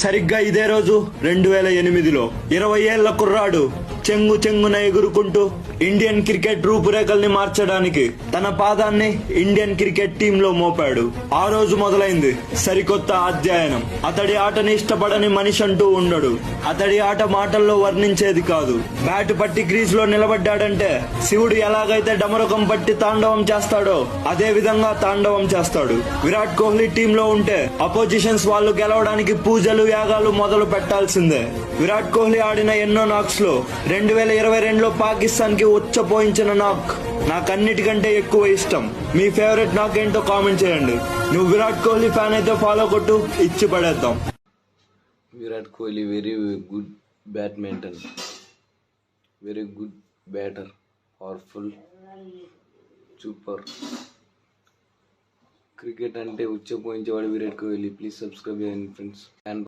సరిగ్గా ఇదే రోజు రెండు వేల ఎనిమిదిలో ఇరవై ఏళ్ళ కుర్రాడు చెంగు చెంగున ఎగురుకుంటూ ఇండియన్ క్రికెట్ రూపురేఖల్ని మార్చడానికి తన పాదాన్ని ఇండియన్ క్రికెట్ టీమ్లో మోపాడు. ఆ రోజు మొదలైంది సరికొత్త అధ్యయనం. అతడి ఆటని ఇష్టపడని మనిషి అంటూ ఉండడు. అతడి ఆట మాటల్లో వర్ణించేది కాదు. బ్యాట్ పట్టి క్రీజ్లో నిలబడ్డాడంటే శివుడు ఎలాగైతే డమరకం పట్టి తాండవం చేస్తాడో అదే విధంగా తాండవం చేస్తాడు. విరాట్ కోహ్లీ టీంలో ఉంటే అపోజిషన్స్ వాళ్ళు గెలవడానికి పూజలు యాగాలు మొదలు పెట్టాల్సిందే. విరాట్ కోహ్లీ ఆడిన ఎన్నో నాక్స్లో రెండు వేల ఇరవై రెండులో పాకిస్తాన్కి ఉచ్చపోయించిన నాక్ నాకన్నిటికంటే ఎక్కువ ఇష్టం. మీ ఫేవరెట్ నాక్ ఏంటో కామెంట్ చేయండి. నువ్వు విరాట్ కోహ్లీ ఫ్యాన్ అయితే ఫాలో కొట్టు ఇచ్చి పడేద్దాం. Virat Kohli very good badminton very good batter. Powerful. Super. Cricket అంటే ఉచ్చపోయించేవాడు విరాట్ కోహ్లీ. ప్లీజ్ సబ్స్క్రైబ్ చేయండి ఫ్రెండ్స్. ఫ్యాన్